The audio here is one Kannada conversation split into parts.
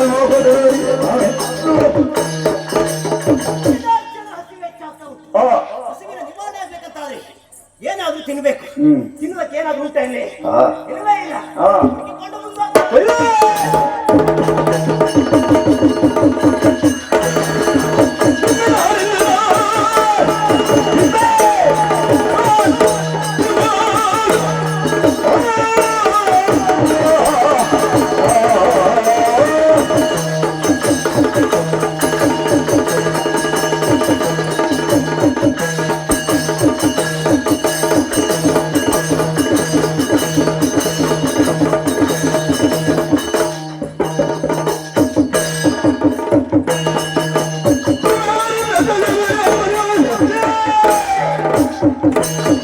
Gracias.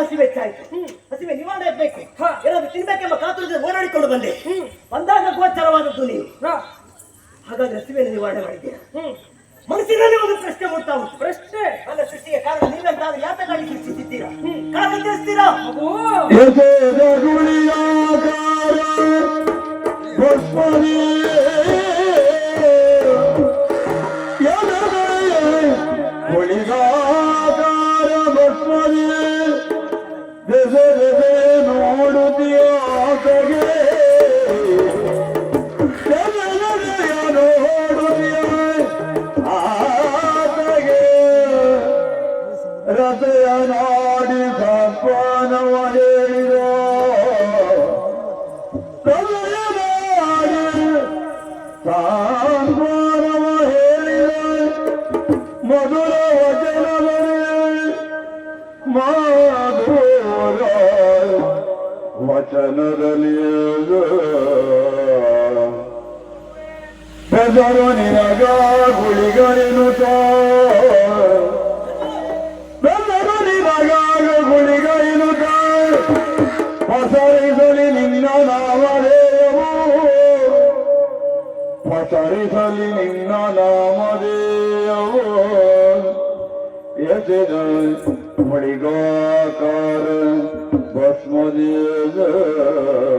ಹಸಿವೆ ಹೆಚ್ಚಾಯ್ತು ಹಸಿವೆ ನಿವಾರಣೆ ಆಗ್ಬೇಕು. ಏನಾದ್ರು ತಿನ್ಬೇಕೆಂಬ ಕಾತುರದಿಂದ ಓಡಾಡಿಕೊಂಡು ಬಂದೆ. ಬಂದಾಗ ಗೋಚರವಾದದ್ದು ನೀವು. ಹಾ. ಹಾಗಾದ್ರೆ ಹಸಿವೆ ನಿವಾರಣೆ ಮಾಡಿದ್ದೀರಾ? ಮನಸ್ಸಿನಲ್ಲಿ ಒಂದು ಪ್ರಶ್ನೆ ಮೂಡ್ತಾ ಉಂಟು. ಪ್ರಶ್ನೆ. ಅಲ್ಲ ಸೃಷ್ಟಿಗೆ ಕಾರಣ ನೀವೆಂತಾದ್ರೂ ಯಾತಕ್ಕಾಗಿ ಸೃಷ್ಟಿಸಿದ್ದೀರಾ? ಕಾರಣ ತಿಳಿಸ್ತೀರಾ? ವಚನದಲ್ಲಿ ಬೆದರು ನಿನಗ ಗುಳಿಗರಿನುತ್ತ ಬೆದರು ನಿನಗ ಗುಳಿಗರಿನುತ್ತ ಪಸರಿಸಲಿ ನಿನ್ನ ನಾಮದೇವು. ಪಸರಿಸಲಿ ನಿನ್ನ ನಾಮದೇವು. ಎಸೆದ ಬಳಿಗಾಕಾರ Başmadı Batmadı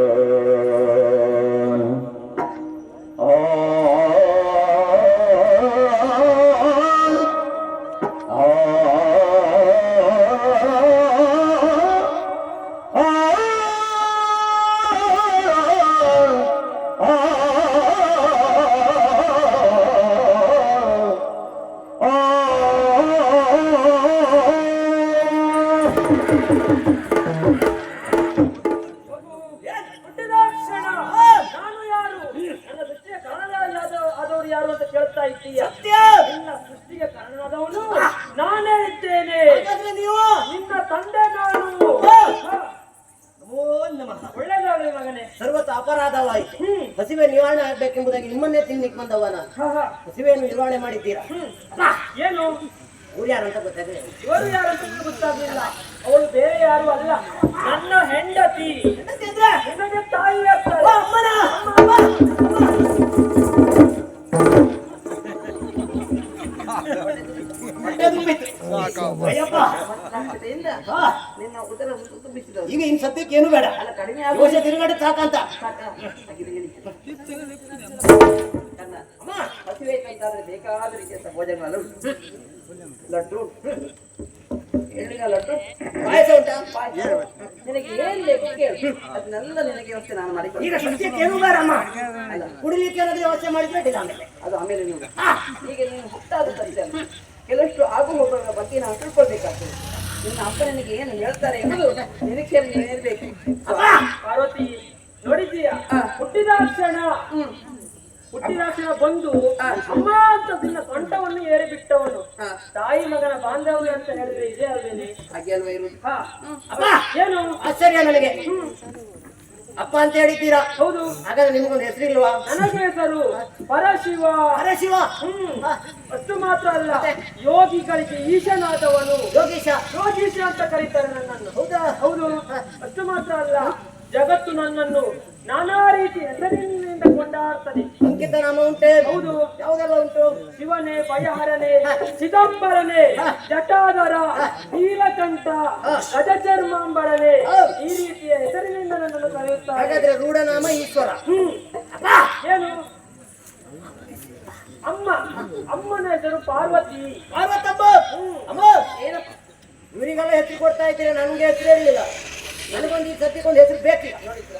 ಆಗ್ಬೇಕೆಂಬುದಾಗಿ ನಿಮ್ಮನ್ನೇ ತಿನ್ನಿಕ್ ಬಂದವನ. ಹಸಿವೆಯನ್ನು ನಿರ್ವಹಣೆ ಮಾಡಿದ್ದೀರಾ. ಏನು? ಊರು ಅಂತ ಗೊತ್ತಾಗಿದೆ ಇವರು ಯಾರು ಅಂತ ನಿನಗೆ ಗೊತ್ತಾಗ್ಲಿಲ್ಲ. ಅವಳು ಬೇರೆ ಯಾರು ಅಲ್ಲ. ನನ್ನ ಹೆಂಡತಿ? ನಿನಗೆ ತಾಯಿ ಅಮ್ಮನ! ಈಗ ಇನ್ ಸದ್ಯಕ್ಕೆ ಏನು ಬೇಡ. ಅಲ್ಲ ಕಡಿಮೆ ದೋಷ ತಿರುಗಡೆ ಸಾಕಂತ. ಅಮ್ಮ ಬೇಕಾದ ರೀತಿಯ ಭೋಜನ ಉಂಟು ಲಡ್ಡು. ಎಳ್ಳಿನ ಲಡ್ಡು? ಪಾಯಸ ಉಂಟಾ? ಪಾಯಸ. ನಿನಗೆ ಏನ್ ಬೇಕು ಕೇಳು. ಅದನ್ನೆಲ್ಲ ನಿನಗೆ ವ್ಯವಸ್ಥೆ ನಾನು ಮಾಡಿ ಈಗ ಸದ್ಯಕ್ಕೆ ಏನು ಬೇಡಮ್ಮ ಕುಡಿಲಿಕ್ಕೆ ಏನಾದ್ರೂ ವ್ಯವಸ್ಥೆ ಮಾಡಿದ್ರೆ ಅಡ್ಡಿಲ್ಲ ಆಮೇಲೆ ಅದು ಆಮೇಲೆ ನೀವು. ಈಗ ನೀನು ಹುಟ್ಟಾದ ಸತ್ಯ ಕೆಲವಷ್ಟು ಆಗು ಹೋಗುವ ಬಗ್ಗೆ ನಾವು ತಿಳ್ಕೊಳ್ಬೇಕಾಗ್ತದೆ. ನಿನ್ನ ಅಪ್ಪ ನನಗೆ ಏನು ಹೇಳ್ತಾರೆ ಎಂಬುದು ನಿರೀಕ್ಷೆಯಲ್ಲಿ ಇರ್ಬೇಕು ಪಾರ್ವತಿ ನೋಡಿದ್ದೀಯ? ಹುಟ್ಟಿದ ಕ್ಷಣ ಹುಟ್ಟಿದ ಕ್ಷಣ ಬಂದು ಅಮ್ಮ ಅಂತ ನಿನ್ನ ಸೊಂಟವನ್ನು ಏರಿ ಬಿಟ್ಟವನು ತಾಯಿ ಮಗನ ಬಾಂಧವ್ಯ ಅಂತ ಹೇಳಿದ್ರೆ ಇದೇ ಅಲ್ವೇನೆ? ಹಾಗೆ ಅಲ್ವಾ ಇರುವುದು? ಏನು? ಆಶ್ಚರ್ಯ ನನಗೆ. ಅಪ್ಪ ಅಂತ ಹೇಳಿದ್ದೀರಾ? ಹೌದು. ಹಾಗಾದ್ರೆ ನಿಮಗೊಂದು ಹೆಸರಿಲ್ವಾ? ನನಗೆ ಹೆಸರು ಪರಶಿವ. ಪರಶಿವ? ಹ್ಮ್. ಅಷ್ಟು ಮಾತ್ರ ಅಲ್ಲ ಯೋಗಿಗಳಿಗೆ ಈಶನಾದವನು. ಯೋಗೀಶ. ಯೋಗೀಶ ಅಂತ ಕರೀತಾರೆ ನನ್ನನ್ನು. ಹೌದಾ? ಹೌದು. ಅಷ್ಟು ಮಾತ್ರ ಅಲ್ಲ ಜಗತ್ತು ನನ್ನನ್ನು ನಾನಾ ರೀತಿ ಹೆಸರಿನಿಂದ ಕೊಂಡಾಡ್ತದೆ. ಅಂಕಿತ ನಾಮ ಉಂಟೆ. ಹೌದು. ಯಾವುದೆಲ್ಲ ಉಂಟು? ಶಿವನೇ ಭಯಹರನೇ ಚಿದಂಬರನೇ ಜಟಾಧರ ನೀಲಕಂಠ ಗಜಚರ್ಮಾಂಬರನೇ ಈ ರೀತಿಯ ಹೆಸರಿನಿಂದ ನನ್ನನ್ನು ಕರೆಯುತ್ತಾರೆ. ಹಾಗಾದ್ರೆ ರೂಢನಾಮ ಈಶ್ವರ. ಹ್ಮ್ ಏನು ಅಮ್ಮ ಅಮ್ಮನ ಹೆಸರು ಪಾರ್ವತಿ. ಪಾರ್ವತಮ್ಮ ಅಮ್ಮ! ಏನಪ್ಪ? ಇವರಿಗೆಲ್ಲ ಹೆಸರು ಕೊಡ್ತಾ ಇದ್ದೀರಾ? ನನಗೆ ಹೆಸರು ಇರಲಿಲ್ಲ ನನಗೊಂದು ಈ ಸದ್ಯಕ್ಕೊಂದು ಹೆಸರು ಬೇಕಿಲ್ಲ. ನೋಡಿದ್ರ?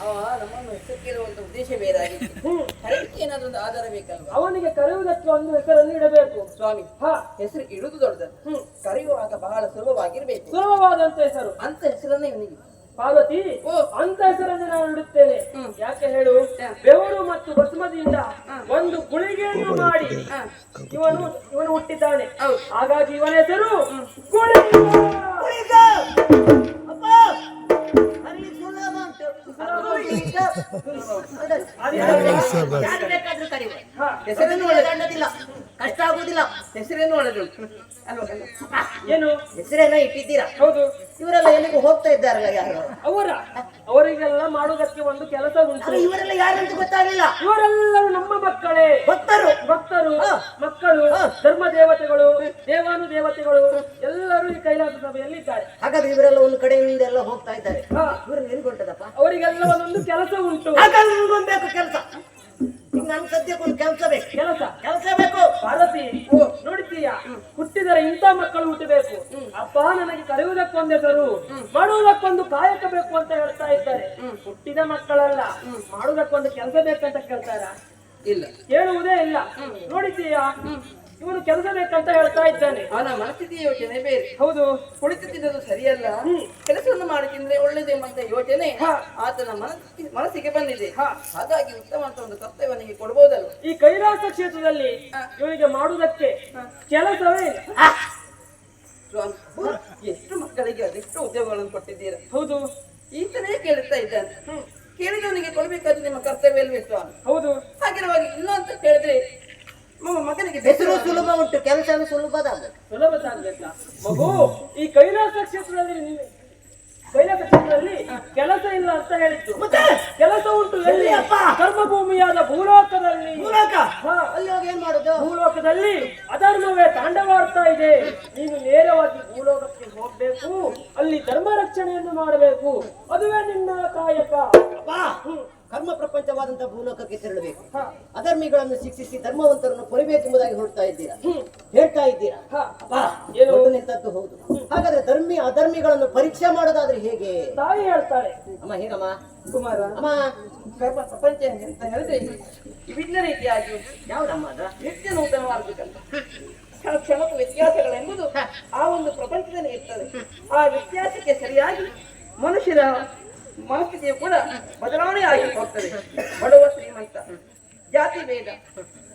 ಅವ ನಮ್ಮನ್ನು ಒಂದು ಉದ್ದೇಶ ಬೇರೆ ಆಗಿತ್ತು. ಹ್ಮ್. ಕರೆಯಲಿಕ್ಕೆ ಏನಾದ್ರೂ ಒಂದು ಆಧಾರ ಬೇಕಲ್ವಾ? ಅವನಿಗೆ ಕರೆಯುವುದಕ್ಕೆ ಒಂದು ಹೆಸರನ್ನು ಇಡಬೇಕು. ಸ್ವಾಮಿ ಹ. ಹೆಸರು ಇಡುವುದು ದೊಡ್ಡದು. ಹ್ಮ್. ಕರೆಯುವಾಗ ಬಹಳ ಸುಲಭವಾಗಿರ್ಬೇಕು. ಸುಲಭವಾದಂತ ಹೆಸರು. ಅಂತ ಹೆಸರನ್ನ ಇವನಿಗೆ. ಪಾರ್ವತಿ ಓ. ಅಂತ ಹೆಸರನ್ನು ನಾನು ಇಡುತ್ತೇನೆ. ಹ್ಮ್. ಯಾಕೆ ಹೇಳು. ಬೆವರು ಮತ್ತು ಬಸುಮತಿಯಿಂದ ಒಂದು ಗುಳಿಗೆಯನ್ನು ಮಾಡಿ. ಇವನು ಇವನು ಹುಟ್ಟಿದ್ದಾನೆ. ಹಾಗಾಗಿ ಇವನ ಹೆಸರು ಹೆಸರೇನು ಒಳ್ಳೆದಿಲ್ಲ ಕಷ್ಟ ಆಗುದಿಲ್ಲ. ಹೆಸರೇನು ಒಳ್ಳೆದು ಅಲ್ವಾ? ಏನು? ಹೆಸರೇನ ಇಟ್ಟಿದ್ದೀರಾ? ಹೌದು. ಇವರೆಲ್ಲ ಎಲ್ಲಿಗೂ ಹೋಗ್ತಾ ಇದ್ದಾರಲ್ಲ ಯಾರು? ಅವರ ಅವರಿಗೆಲ್ಲ ಮಾಡುವುದಕ್ಕೆ ಒಂದು ಕೆಲಸ ಉಂಟು. ಇವರೆಲ್ಲ ಯಾರಂತ ಗೊತ್ತಾಗಲಿಲ್ಲ. ಇವರೆಲ್ಲರೂ ನಮ್ಮ ಮಕ್ಕಳೇ. ಭಕ್ತರು. ಭಕ್ತರು ಮಕ್ಕಳು. ಧರ್ಮ ದೇವತೆಗಳು ದೇವಾನು ದೇವತೆಗಳು ಎಲ್ಲರೂ ಈ ಕೈಲಾಸ ಸಭೆಯಲ್ಲಿ ಇದ್ದಾರೆ ಹಾಗಾದ್ರೆ ಇವರೆಲ್ಲ ಒಂದು ಕಡೆಯಿಂದ ಎಲ್ಲ ಹೋಗ್ತಾ ಇದ್ದಾರೆ. ಇವರು ಇವ್ರನ್ನ ಎಲ್ಲಿ ಹೊಂಟದಪ್ಪ? ಅವರಿಗೆಲ್ಲ ಒಂದೊಂದು ಕೆಲಸ ಉಂಟು. ಹಾಗಾದ್ರೆ ಬೇಕು ಕೆಲಸ. ನನ್ ಸದ್ಯಕ್ಕೆ ಒಂದು ಕೆಲಸ ಬೇಕು. ಕೆಲಸ? ಕೆಲಸ ಬೇಕು. ಭಾರತಿ ನೋಡಿದ್ದೀಯಾ? ಹುಟ್ಟಿದರೆ ಇಂಥ ಮಕ್ಕಳು ಹುಟ್ಟಬೇಕು. ಅಪ್ಪ ನನಗೆ ಹೆಸರು ಮಾಡುವುದಕ್ಕೊಂದು ಕಾಯಕ ಬೇಕು ಅಂತ ಹೇಳ್ತಾ ಇದ್ದಾರೆ. ಹುಟ್ಟಿದ ಮಕ್ಕಳಲ್ಲ ಮಾಡುವುದಕ್ಕೊಂದು ಕೆಲಸ ಬೇಕಂತ ಕೇಳ್ತಾರ? ಇಲ್ಲ. ಕೇಳುವುದೇ ಇಲ್ಲ. ನೋಡಿದ್ದೀಯಾ? ಇವನು ಕೆಲಸ ಬೇಕಂತ ಹೇಳ್ತಾ ಇದ್ದಾನೆ. ಅವನ ಮನಸ್ಥಿತಿ ಯೋಚನೆ ಬೇರೆ? ಹೌದು. ಕುಳಿತು ತಿನ್ನೋದು ಸರಿಯಲ್ಲ ಕೆಲಸವನ್ನು ಮಾಡಿ ತಿಂದ್ರೆ ಒಳ್ಳೇದೆಂಬಂತ ಯೋಚನೆ. ಹ. ಆತನ ಮನಸ್ಸಿಗೆ ಮನಸ್ಸಿಗೆ ಬಂದಿದೆ. ಹ. ಹಾಗಾಗಿ ಉತ್ತಮ ಅಂತ ಒಂದು ಕರ್ತವ್ಯವನಿಗೆ ಕೊಡಬಹುದಲ್ಲ ಈ ಕೈಲಾಸ ಕ್ಷೇತ್ರದಲ್ಲಿ ಇವನಿಗೆ ಮಾಡುವುದಕ್ಕೆ ಕೆಲಸವೇ ಇಲ್ಲ. ಎಷ್ಟು ಮಕ್ಕಳಿಗೆ ಅದೆಷ್ಟು ಉದ್ಯೋಗಗಳನ್ನು ಕೊಟ್ಟಿದ್ದೀರಾ? ಹೌದು. ಈತನೇ ಕೇಳ್ತಾ ಇದ್ದಾನೆ. ಕೇಳಿದವನಿಗೆ ಕೊಡ್ಬೇಕಾದ್ರೆ ನಿಮ್ಮ ಕರ್ತವ್ಯ ಅಲ್ವೇ ಸ್ವಾಮಿ? ಹೌದು. ಹಾಗಿರುವಾಗ ಇಲ್ಲ ಅಂತ ಕೇಳಿದ್ರೆ ಮಗನಿಗೆ ಹೆಸರು ಸುಲಭ ಉಂಟು ಕೆಲಸ ಸುಲಭದ ಸುಲಭ ಮಗು ಈ ಕೈಲಾಸ ಕ್ಷೇತ್ರದಲ್ಲಿ ನೀನು- ಕೈಲಾಸ ಕ್ಷೇತ್ರದಲ್ಲಿ ಕೆಲಸ ಇಲ್ಲ ಅಂತ ಹೇಳಿತ್ತು ಮತ್ತೆ? ಕೆಲಸ ಉಂಟು ಎಲ್ಲಿ? ಅಪ್ಪ? ಕರ್ಮಭೂಮಿಯಾದ ಭೂಲೋಕದಲ್ಲಿ. ಮೂಲಕ ಅಲ್ಲಿ ಹೋಗಿ ಏನ್ ಮಾಡುದು? ಭೂಲೋಕದಲ್ಲಿ ಅಧರ್ಮವೇ ತಾಂಡವಾಡ್ತಾ ಇದೆ. ನೀನು ನೇರವಾಗಿ ಭೂಲೋಕಕ್ಕೆ ಹೋಗ್ಬೇಕು. ಅಲ್ಲಿ ಧರ್ಮ ರಕ್ಷಣೆಯನ್ನು ಮಾಡಬೇಕು. ಅದುವೇ ನಿನ್ನ ಕಾಯಕ. ಅಪ್ಪ ಕರ್ಮ ಪ್ರಪಂಚವಾದಂತಹ ಭೂಲೋಕಕ್ಕೆ ತೆರಳಬೇಕು. ಅಧರ್ಮಿಗಳನ್ನು ಶಿಕ್ಷಿಸಿ ಧರ್ಮವಂತರನ್ನು ಕೊರಿಬೇಕೆಂಬುದಾಗಿ ಹೊರಡ್ತಾ ಇದ್ದೀರಾ? ಹೇಳ್ತಾ ಇದ್ದೀರಾ? ನಿಂತದ್ದು ಹೌದು. ಹಾಗಾದ್ರೆ ಧರ್ಮಿ ಅಧರ್ಮಿಗಳನ್ನು ಪರೀಕ್ಷೆ ಮಾಡೋದಾದ್ರೆ ಹೇಗೆ? ತಾಯಿ ಹೇಳ್ತಾಳೆ ಅಮ್ಮ ಹೇಗಮ್ಮ? ಕುಮಾರ ಅಮ್ಮ. ಕರ್ಮ ಪ್ರಪಂಚ ಅಂತ ಹೇಳಿದ್ರೆ ವಿಭಿನ್ನ ರೀತಿಯಾಗಿ. ಯಾವ್ದಮ್ಮ ಅದ? ನಿತ್ಯ ನೂತನವಾಗಬೇಕಂತ ವ್ಯತ್ಯಾಸಗಳು ವ್ಯತ್ಯಾಸಗಳೆಂಬುದು ಆ ಒಂದು ಪ್ರಪಂಚದಲ್ಲಿ ಇರ್ತದೆ. ಆ ವ್ಯತ್ಯಾಸಕ್ಕೆ ಸರಿಯಾಗಿ ಮನುಷ್ಯರ ಮನಸ್ಥಿತಿಯು ಕೂಡ ಬದಲಾವಣೆ ಆಗಿ ಹೋಗ್ತದೆ. ಬಡವ ಶ್ರೀಮಂತ, ಜಾತಿ ಭೇದ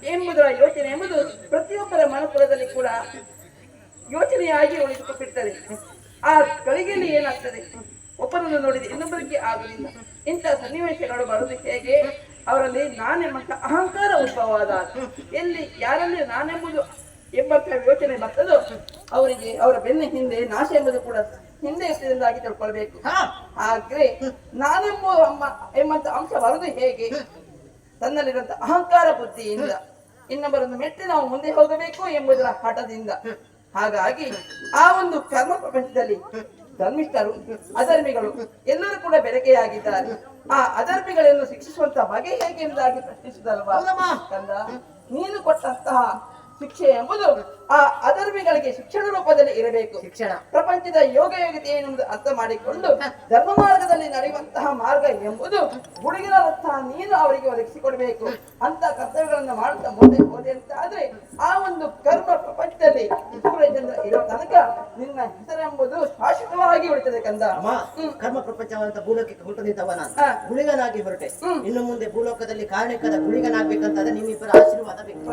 ಎಂಬುದರ ಯೋಚನೆ ಎಂಬುದು ಪ್ರತಿಯೊಬ್ಬರ ಮನಪುರದಲ್ಲಿ ಕೂಡ ಯೋಚನೆಯಾಗಿ ಉಳಿದುಕೊಂಡಿರ್ತದೆ. ಆ ಗಳಿಗೆಯಲ್ಲಿ ಏನಾಗ್ತದೆ? ಒಬ್ಬರನ್ನು ನೋಡಿದೆ, ಇನ್ನೊಬ್ಬರಿಗೆ ಆಗುವುದಿಲ್ಲ. ಇಂಥ ಸನ್ನಿವೇಶಗಳು ಬರುವುದು ಹೇಗೆ? ಅವರಲ್ಲಿ ನಾನೆಂಬಂತ ಅಹಂಕಾರ ಉದ್ಭವವಾದ ಎಲ್ಲಿ ಯಾರಲ್ಲಿ ನಾನೆಂಬುದು ಎಂಬಂತಹ ಯೋಚನೆ ಬರ್ತದೋ ಅವರಿಗೆ ಅವರ ಬೆನ್ನ ಹಿಂದೆ ನಾಶ ಎಂಬುದು ಕೂಡ ಹಿಂದೆ ಇರ್ತದೆಂದಾಗಿ ತಿಳ್ಕೊಳ್ಬೇಕು. ಹಾಗೆ ನಾನೆಂಬ ಅಮ್ಮ ಎಂಬಂತ ಅಂಶ ಬರುದು ಹೇಗೆ? ತನ್ನಲ್ಲಿರುವಂತ ಅಹಂಕಾರ ಬುದ್ಧಿಯಿಂದ ಇನ್ನೊಬ್ಬರನ್ನು ಮೆಟ್ಟಿ ನಾವು ಮುಂದೆ ಹೋಗಬೇಕು ಎಂಬುದರ ಹಠದಿಂದ. ಹಾಗಾಗಿ ಆ ಒಂದು ಕರ್ಮ ಪ್ರಪಂಚದಲ್ಲಿ ಧರ್ಮಿಷ್ಠರು ಅಧರ್ಮಿಗಳು ಎಲ್ಲರೂ ಕೂಡ ಬೆರಕೆಯಾಗಿದ್ದಾರೆ. ಆ ಅಧರ್ಮಿಗಳನ್ನು ಶಿಕ್ಷಿಸುವಂತ ಬಗೆ ಹೇಗೆ ಎಂಬುದಾಗಿ ಪ್ರಶ್ನಿಸಿದಲ್ವಾ? ನೀನು ಕೊಟ್ಟಂತಹ ಶಿಕ್ಷೆ ಎಂಬುದು ಆ ಅಧರ್ಮಿಗಳಿಗೆ ಶಿಕ್ಷಣ ರೂಪದಲ್ಲಿ ಇರಬೇಕು. ಶಿಕ್ಷಣ. ಪ್ರಪಂಚದ ಯೋಗ ಯೋಗ್ಯತೆ ಏನೆಂಬುದು ಅರ್ಥ ಮಾಡಿಕೊಂಡು ಧರ್ಮ ಮಾರ್ಗದಲ್ಲಿ ನಡೆಯುವಂತಹ ಮಾರ್ಗ ಎಂಬುದು ಹುಡುಗಿನಂತಹ ನೀನು ಅವರಿಗೆ ಒದಗಿಸಿಕೊಡಬೇಕು. ಅಂತ ಕರ್ತವ್ಯಗಳನ್ನು ಮಾಡುತ್ತಾ ಮುಂದೆ ಹೋದೆ ಅಂತ ಆದ್ರೆ ಆ ಒಂದು ಕರ್ಮ ಪ್ರಪಂಚದಲ್ಲಿ ಜನರು ಇರೋ ತನಕ ನಿನ್ನ ಹೆಸರೆಂಬುದು ಶಾಶ್ವತವಾಗಿ ಉಳಿತದೆ ಕಂದ. ಕರ್ಮ ಪ್ರಪಂಚವಂತ ಭೂಲೋಕಕ್ಕೆ ನಿಂತವ ನಾನು. ಗುಳಿಗನಾಗಿ ಹೊರಟೆ. ಇನ್ನು ಮುಂದೆ ಭೂಲೋಕದಲ್ಲಿ ಕಾರಣಕ್ಕಾದ ಗುಳಿಗನಾಗ್ಬೇಕಂತಾದ್ರೆ ನಿಮ್ಮಿಬ್ಬರ ಆಶೀರ್ವಾದ ಬೇಕು.